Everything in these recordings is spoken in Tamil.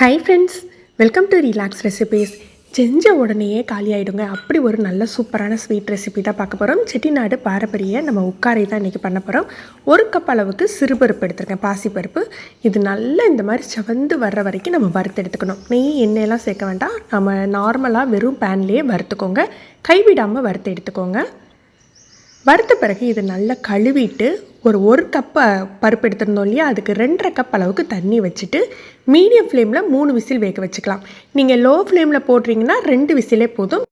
Hi friends welcome to relax recipes செஞ்ச உடனேயே காலி ஆகிடுங்க அப்படி ஒரு நல்ல சூப்பரான ஸ்வீட் ரெசிபி தான் பார்க்க போகிறோம் செட்டிநாடு பாரம்பரிய நம்ம உட்காரை தான் இன்றைக்கி பண்ண போகிறோம் ஒரு கப் அளவுக்கு சிறுபருப்பு எடுத்துருக்கேன். பாசிப்பருப்பு. இது நல்லா இந்த மாதிரி செவந்து வர்ற வரைக்கும் நம்ம வறுத்து எடுத்துக்கணும். நெய் எண்ணெயெல்லாம் சேர்க்க வேண்டாம். நம்ம நார்மலாக வெறும் பேன்லேயே வறுத்துக்கோங்க. கைவிடாமல் வறுத்து எடுத்துக்கோங்க. வறுத்த பிறகு இதை நல்லா கழுவிட்டு ஒரு ஒரு கப்பை பருப்பு எடுத்திருந்தோம் இல்லையா? அதுக்கு ரெண்டரை கப் அளவுக்கு தண்ணி வச்சுட்டு மீடியம் ஃப்ளேமில் மூணு விசில் வேக வச்சுக்கலாம். நீங்கள் லோ ஃப்ளேமில் போடுறீங்கன்னா ரெண்டு விசிலே போதும்.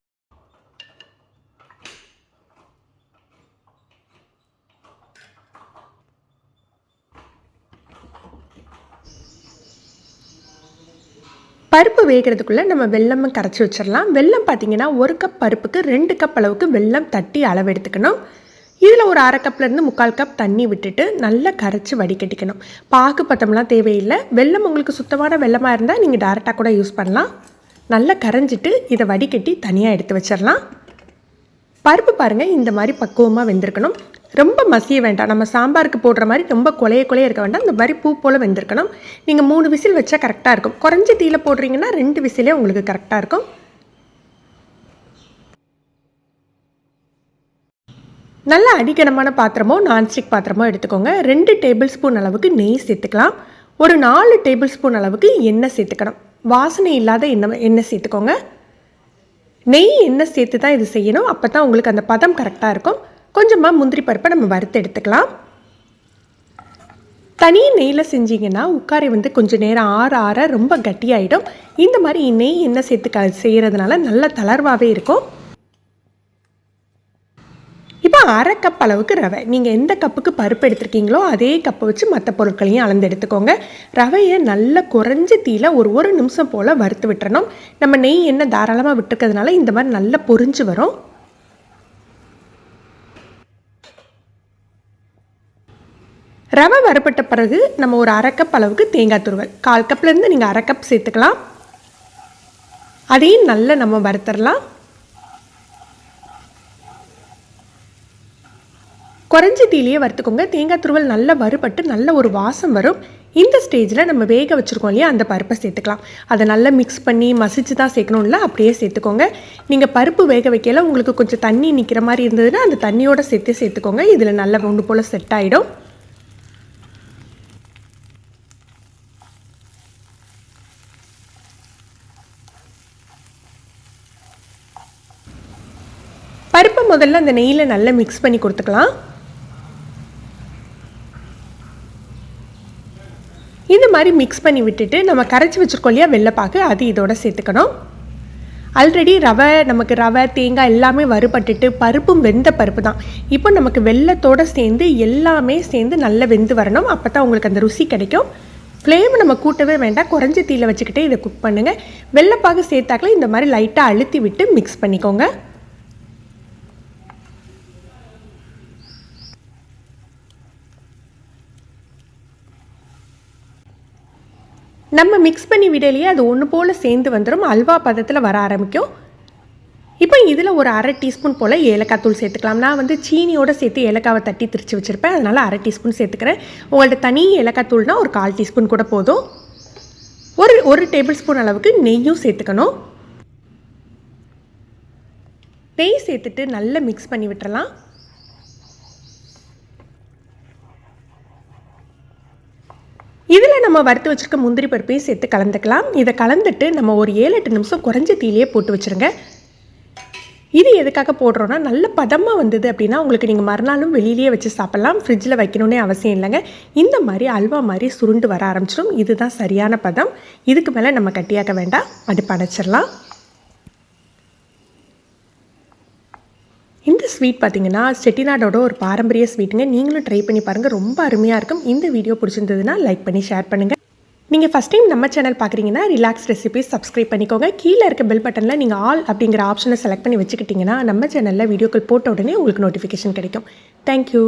பருப்பு வேகிறதுக்குள்ளே நம்ம வெள்ளமும் கரைச்சி வச்சிடலாம் வெள்ளம் பார்த்திங்கன்னா ஒரு கப் பருப்புக்கு ரெண்டு கப் அளவுக்கு வெள்ளம் தட்டி அளவு எடுத்துக்கணும். இதில் ஒரு அரை கப்லேருந்து முக்கால் கப் தண்ணி விட்டுட்டு நல்லா கரைச்சி வடிகட்டிக்கணும். பாக்கு பத்தம்லாம் தேவையில்லை. வெள்ளம் உங்களுக்கு சுத்தமான வெள்ளமாக இருந்தால் நீங்கள் டேரெக்டாக கூட யூஸ் பண்ணலாம். நல்லா கரைஞ்சிட்டு இதை வடிகட்டி தனியாக எடுத்து வச்சிடலாம். பருப்பு பாருங்கள் இந்த மாதிரி பக்குவமாக வெந்திருக்கணும். ரொம்ப மசிய வேண்டாம். நம்ம சாம்பாருக்கு போடுற மாதிரி ரொம்ப கொலைய கொலைய இருக்க வேண்டாம். இந்த மாதிரி பூ போல் வெந்திருக்கணும். நீங்கள் மூணு விசில் வச்சா கரெக்டாக இருக்கும். குறைஞ்ச தீயில் போடுறீங்கன்னா ரெண்டு விசிலே உங்களுக்கு கரெக்டாக இருக்கும். நல்ல அடிக்கனமான பாத்திரமோ நான்ஸ்டிக் பாத்திரமோ எடுத்துக்கோங்க. ரெண்டு டேபிள் ஸ்பூன் அளவுக்கு நெய் சேர்த்துக்கலாம். ஒரு நாலு டேபிள் ஸ்பூன் அளவுக்கு எண்ணெய் சேர்த்துக்கணும். வாசனை இல்லாத எண்ணெய் எண்ணெய் சேர்த்துக்கோங்க. நெய் எண்ணெய் சேர்த்து தான் இது செய்யணும். அப்போ தான் உங்களுக்கு அந்த பதம் கரெக்டாக இருக்கும். கொஞ்சமாக முந்திரி பருப்பை நம்ம வறுத்து எடுத்துக்கலாம். தனி நெய்யில் செஞ்சிங்கன்னா உட்காரை வந்து கொஞ்சம் நேரம் ஆற ஆற ரொம்ப கட்டியாயிடும். இந்த மாதிரி நெய் எண்ணெய் சேர்த்து க செய்கிறதுனால நல்ல தளர்வாகவே இருக்கும். இப்போ அரை கப் அளவுக்கு ரவை. நீங்கள் எந்த கப்புக்கு பருப்பு எடுத்துருக்கீங்களோ அதே கப்பை வச்சு மற்ற பொருட்களையும் அளந்து எடுத்துக்கோங்க. ரவையை நல்ல குறைஞ்ச தீயில் ஒரு ஒரு நிமிஷம் போல் வறுத்து விட்டுறணும். நம்ம நெய் எண்ணெய் தாராளமாக விட்டுருக்கிறதுனால இந்த மாதிரி நல்லா பொறிஞ்சு வரும். ரவை வறுப்பட்ட பிறகு நம்ம ஒரு அரை கப் அளவுக்கு தேங்காய் துருவல். கால் கப்லேருந்து நீங்கள் அரை கப் சேர்த்துக்கலாம். அதையும் நல்லா நம்ம வறுத்துடலாம். குறைஞ்சி தீலியே வறுத்துக்கோங்க. தேங்காய் துருவல் நல்லா வறுபட்டு நல்ல ஒரு வாசம் வரும். இந்த ஸ்டேஜில் நம்ம வேக வச்சுருக்கோம் இல்லையா அந்த பருப்பை சேர்த்துக்கலாம். அதை நல்லா மிக்ஸ் பண்ணி மசிச்சு தான் சேர்க்கணும்ல அப்படியே சேர்த்துக்கோங்க. நீங்கள் பருப்பு வேக வைக்கல உங்களுக்கு கொஞ்சம் தண்ணி நிற்கிற மாதிரி இருந்ததுன்னா அந்த தண்ணியோட சேர்த்து சேர்த்துக்கோங்க. இதில் நல்ல ஒன்று போல் செட் ஆகிடும் பருப்பை முதல்ல அந்த நெய்யில் நல்லா மிக்ஸ் பண்ணி கொடுத்துக்கலாம். இந்த மாதிரி மிக்ஸ் பண்ணி விட்டுட்டு நம்ம கரைச்சி வச்சுருக்கோம் இல்லையா வெள்ளைப்பாக்கு அது இதோட சேர்த்துக்கணும். ஆல்ரெடி ரவை நமக்கு ரவை தேங்காய் எல்லாமே வறுபட்டுட்டு பருப்பும் வெந்த பருப்பு தான். இப்போ நமக்கு வெள்ளத்தோடு சேர்ந்து எல்லாமே சேர்ந்து நல்லா வெந்து வரணும். அப்போ தான் உங்களுக்கு அந்த ருசி கிடைக்கும். ஃப்ளேம் நம்ம கூட்டவே வேண்டாம். குறைஞ்ச தீயில் வச்சுக்கிட்டே இதை குக் பண்ணுங்கள் வெள்ளைப்பாகு சேர்த்தாக்கில் இந்த மாதிரி லைட்டாக அழுத்தி விட்டு மிக்ஸ் பண்ணிக்கோங்க. நம்ம மிக்ஸ் பண்ணி விடலையே அது ஒன்று போல் சேர்ந்து வந்துடும் அல்வா பதத்தில் வர ஆரம்பிக்கும். இப்போ இதில் ஒரு அரை டீஸ்பூன் போல் ஏலக்காய் தூள் சேர்த்துக்கலாம். நான் வந்து சீனியோடு சேர்த்து ஏலக்காவை தட்டி திரிச்சு வச்சுருப்பேன். அதனால் அரை டீஸ்பூன் சேர்த்துக்கிறேன். உங்கள்ட்ட தனி ஏலக்காய் தூள்னால் ஒரு கால் டீஸ்பூன் கூட போதும். ஒரு ஒரு டேபிள் ஸ்பூன் அளவுக்கு நெய்யும் சேர்த்துக்கணும். நெய் சேர்த்துட்டு நல்லா மிக்ஸ் பண்ணி விட்டுறலாம். இதில் நம்ம வறுத்து வச்சுருக்க முந்திரி பருப்பையும் சேர்த்து கலந்துக்கலாம். இதை கலந்துட்டு நம்ம ஒரு ஏழு எட்டு நிமிஷம் குறைஞ்ச தீலையே போட்டு வச்சுருங்க. இது எதுக்காக போடுறோன்னா நல்ல பதமாக வந்தது அப்படின்னா உங்களுக்கு நீங்கள் மறுநாளும் வெளியிலேயே வச்சு சாப்பிட்லாம். ஃப்ரிட்ஜில் வைக்கணுன்னே அவசியம் இல்லைங்க. இந்த மாதிரி அல்வா மாதிரி சுருண்டு வர ஆரம்பிச்சிடும். இதுதான் சரியான பதம். இதுக்கு மேலே நம்ம கட்டியாக்க வேண்டாம். அடுப்பு அடைச்சிடலாம் ஸ்வீட் பார்த்தீங்கன்னா செட்டிநாடோட ஒரு பாரம்பரிய ஸ்வீட்டுங்க நீங்களும் ட்ரை பண்ணி பாருங்கள் ரொம்ப அருமையாக இருக்கும். இந்த வீடியோ பிடிச்சிருந்ததுன்னா லைக் பண்ணி ஷேர் பண்ணுங்கள் நீங்கள் ஃபஸ்ட் டைம் நம்ம சேனல் பார்க்குறீங்கன்னா ரிலாக்ஸ் ரெசிபிஸ் சப்ஸ்கிரைப் பண்ணிக்கோங்க. கீழே இருக்க பெல் பட்டனில் நீங்கள் ஆல் அப்படிங்கிற ஆப்ஷனை செலக்ட் பண்ணி வச்சுக்கிட்டிங்கன்னா நம்ம சேனலில் வீடியோக்கள் போட்ட உடனே உங்களுக்கு நோட்டிஃபிகேஷன் கிடைக்கும். தேங்க்யூ